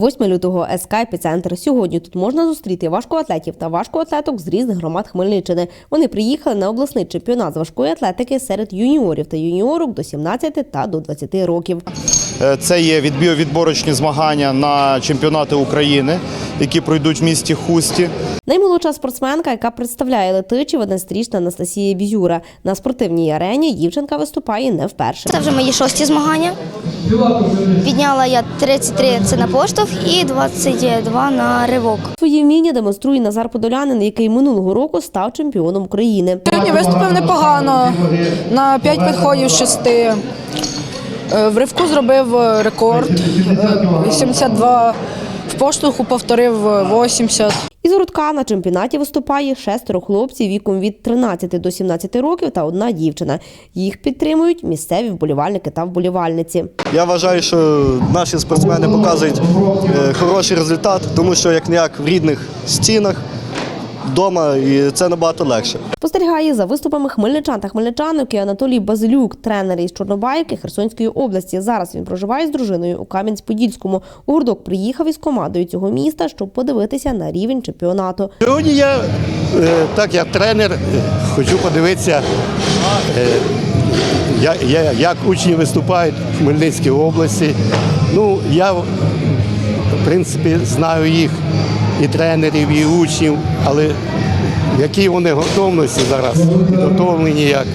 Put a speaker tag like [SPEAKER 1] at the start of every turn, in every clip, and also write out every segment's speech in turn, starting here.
[SPEAKER 1] 8 лютого СК «Епіцентр». Сьогодні тут можна зустріти важкоатлетів та важкоатлеток з різних громад Хмельниччини. Вони приїхали на обласний чемпіонат з важкої атлетики серед юніорів та юніорок до 17 та до 20 років.
[SPEAKER 2] Е, Це є відбір відборочні змагання на чемпіонати України, які пройдуть в місті Хусті.
[SPEAKER 1] Наймолодша спортсменка, яка представляє летичів, 11-річна Анастасія Бізюра. На спортивній арені дівчинка виступає не вперше.
[SPEAKER 3] Це вже мої шості змагання. Підняла я 33 це на поштовх і 22 на ривок.
[SPEAKER 1] Свої вміння демонструє Назар Подолянин, який минулого року став чемпіоном України.
[SPEAKER 4] Сьогодні виступив непогано на 5 підходів з 6. Е, В ривку зробив е, рекорд е, 82, в поштовху повторив е, 80.
[SPEAKER 1] Із городка на чемпіонаті виступає шестеро хлопців віком від 13 до 17 років та одна дівчина. Їх підтримують місцеві вболівальники та вболівальниці.
[SPEAKER 5] Я вважаю, що наші спортсмени показують е, хороший результат, тому що як ніяк в рідних стінах вдома, і це набагато легше.
[SPEAKER 1] Спостерігає за виступами хмельничан та хмельничанок і Анатолій Базилюк, тренер із Чорнобайки Херсонської області. Зараз він проживає з дружиною у Кам'янськ-Подільському. У гурдок приїхав із командою цього міста, щоб подивитися на рівень чемпіонату.
[SPEAKER 6] Сьогодні я, е, так як тренер, е, хочу подивитися, е, я- я- як учні виступають в Хмельницькій області. Ну, я, в принципі, знаю їх і тренерів, і учнів, але в якій вони готовності зараз, підготовлені як.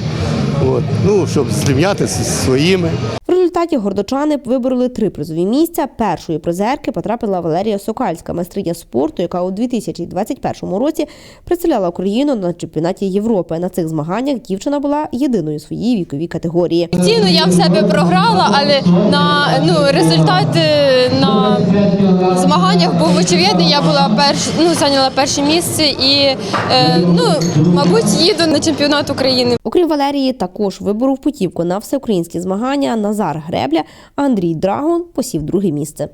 [SPEAKER 6] От. Ну, щоб зрівнятися зі своїми.
[SPEAKER 1] В результаті гордочани вибороли три призові місця. Першої призерки потрапила Валерія Сокальська, майстриня спорту, яка у 2021 році представляла Україну на чемпіонаті Європи. На цих змаганнях дівчина була єдиною у своїй віковій категорії.
[SPEAKER 7] Ціну я в себе програла, але на ну результат е, змаганнях був очевидний. Я була перш, ну зайняла перше місце і е, ну мабуть їду на чемпіонат України.
[SPEAKER 1] Окрім Валерії, також виборов путівку на всеукраїнські змагання Назар Гребля, Андрій Драгон посів друге місце.